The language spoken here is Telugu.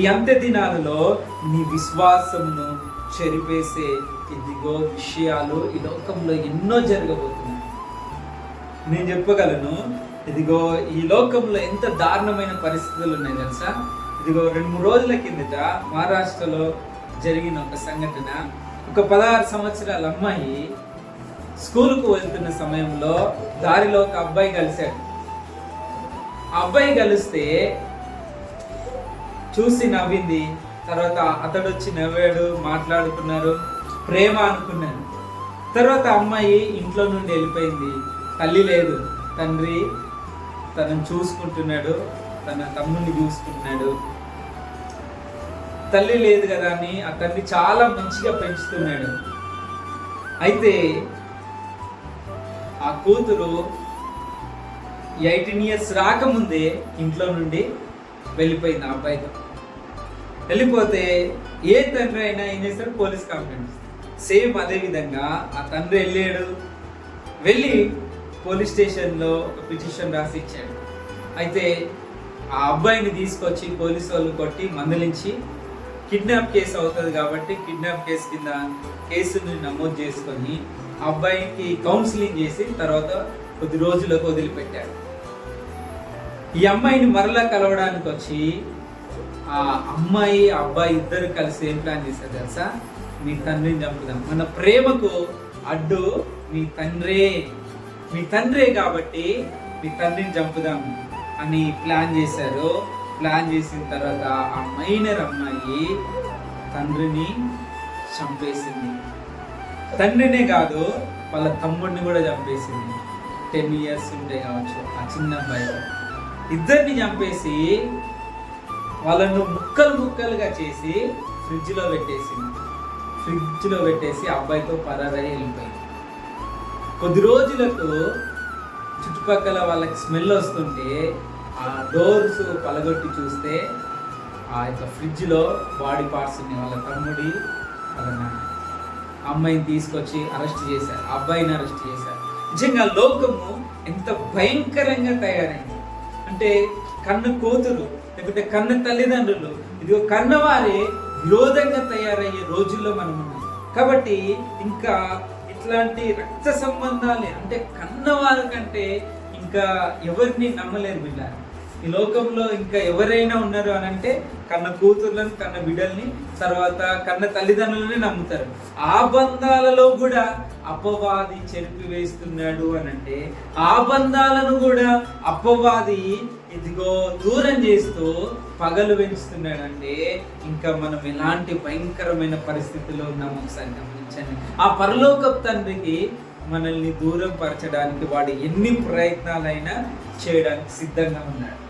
ఈ అంత్య దినాలలో నీ విశ్వాసమును చెరిపేసే ఇదిగో విషయాలు ఈ లోకంలో ఎన్నో జరగబోతున్నాయి. నేను చెప్పగలను ఇదిగో ఈ లోకంలో ఎంత దారుణమైన పరిస్థితులు ఉన్నాయి తెలుసా? ఇదిగో రెండు మూడు రోజుల కిందట మహారాష్ట్రలో జరిగిన ఒక సంఘటన. ఒక పదహారు సంవత్సరాల అమ్మాయి స్కూల్కు వెళ్తున్న సమయంలో దారిలో ఒక అబ్బాయి కలిశాడు. ఆ అబ్బాయి కలిస్తే చూసి నవ్వింది. తర్వాత అతడు వచ్చి నవ్వాడు మాట్లాడుకున్నారు. ప్రేమ అనుకున్నాను. తర్వాత అమ్మాయి ఇంట్లో నుండి వెళ్ళిపోయింది. తల్లి లేదు. తండ్రి తనను చూసుకుంటున్నాడు. తన తమ్ముడిని చూసుకుంటున్నాడు. తల్లి లేదు కదా అని ఆ తల్లి చాలా మంచిగా పెంచుతున్నాడు. అయితే ఆ కూతురు ఎయిటీన్ ఇయర్స్ రాకముందే ఇంట్లో నుండి వెళ్ళిపోయింది ఆ అబ్బాయితో. వెళ్ళిపోతే ఏ తండ్రి అయినా ఏం చేస్తాడు? పోలీస్ కంప్లైంట్ సేమ్ అదే విధంగా ఆ తండ్రి వెళ్ళాడు. వెళ్ళి పోలీస్ స్టేషన్లో ఒక పిటిషన్ రాసి ఇచ్చాడు. అయితే ఆ అబ్బాయిని తీసుకొచ్చి పోలీసు వాళ్ళు కొట్టి మందలించి కిడ్నాప్ కేసు అవుతుంది కాబట్టి కిడ్నాప్ కేసు కింద కేసుని నమోదు చేసుకొని ఆ అబ్బాయికి కౌన్సిలింగ్ చేసి తర్వాత కొద్ది రోజులకు వదిలిపెట్టాడు. ఈ అమ్మాయిని మరలా కలవడానికి వచ్చి ఆ అమ్మాయి అబ్బాయి ఇద్దరు కలిసి ఏం ప్లాన్ చేశారు తెలుసా? మీ తండ్రిని చంపుదాం. మన ప్రేమకు అడ్డు మీ తండ్రే. మీ తండ్రే కాబట్టి మీ తండ్రిని చంపుదాం అని ప్లాన్ చేశారు. ప్లాన్ చేసిన తర్వాత ఆ మైనర్ అమ్మాయి తండ్రిని చంపేసింది. తండ్రినే కాదు వాళ్ళ తమ్ముడిని కూడా చంపేసింది. టెన్ ఇయర్స్ ఉంటే కావచ్చు ఆ చిన్న అబ్బాయి. ఇద్దరిని చంపేసి వాళ్ళను ముక్కలు ముక్కలుగా చేసి ఫ్రిడ్జ్లో పెట్టేసింది. ఫ్రిడ్జ్లో పెట్టేసి ఆ అబ్బాయితో పరారై వెళ్ళిపోయింది. కొద్ది రోజులకు చుట్టుపక్కల వాళ్ళకి స్మెల్ వస్తుంటే ఆ డోర్స్ పలగొట్టి చూస్తే ఆ యొక్క ఫ్రిడ్జ్లో బాడీ పార్ట్స్ ఉన్నాయి. వాళ్ళ తమ్ముడి వాళ్ళ నాన్న. అమ్మాయిని తీసుకొచ్చి అరెస్ట్ చేశారు. ఆ అబ్బాయిని అరెస్ట్ చేశారు. నిజంగా లోకము ఎంత భయంకరంగా తయారైంది. అంటే కన్ను కూతురు లేకపోతే కన్న తల్లిదండ్రులు. ఇదిగో కన్నవారే విరోధంగా తయారయ్యే రోజుల్లో మనం ఉన్నాం. కాబట్టి ఇంకా ఇట్లాంటి రక్త సంబంధాలు అంటే కన్నవారి కంటే ఇంకా ఎవరిని నమ్మలేరు బిడ్డ. ఈ లోకంలో ఇంకా ఎవరైనా ఉన్నారు అని అంటే కన్న కూతుర్లను కన్న బిడ్డల్ని తర్వాత కన్న తల్లిదండ్రులని నమ్ముతారు. ఆ బంధాలలో కూడా అపవాది చెరిపి వేస్తున్నాడు అని అంటే ఆ బంధాలను కూడా అపవాది ఇదిగో దూరం చేస్తూ పగలు పెంచుతున్నాడండి ఇంకా మనం ఎలాంటి భయంకరమైన పరిస్థితిలో ఉన్నాము ఒకసారి గమనించండి. ఆ పరలోక తండ్రికి మనల్ని దూరం పరచడానికి వాడు ఎన్ని ప్రయత్నాలైనా చేయడానికి సిద్ధంగా ఉన్నాడు.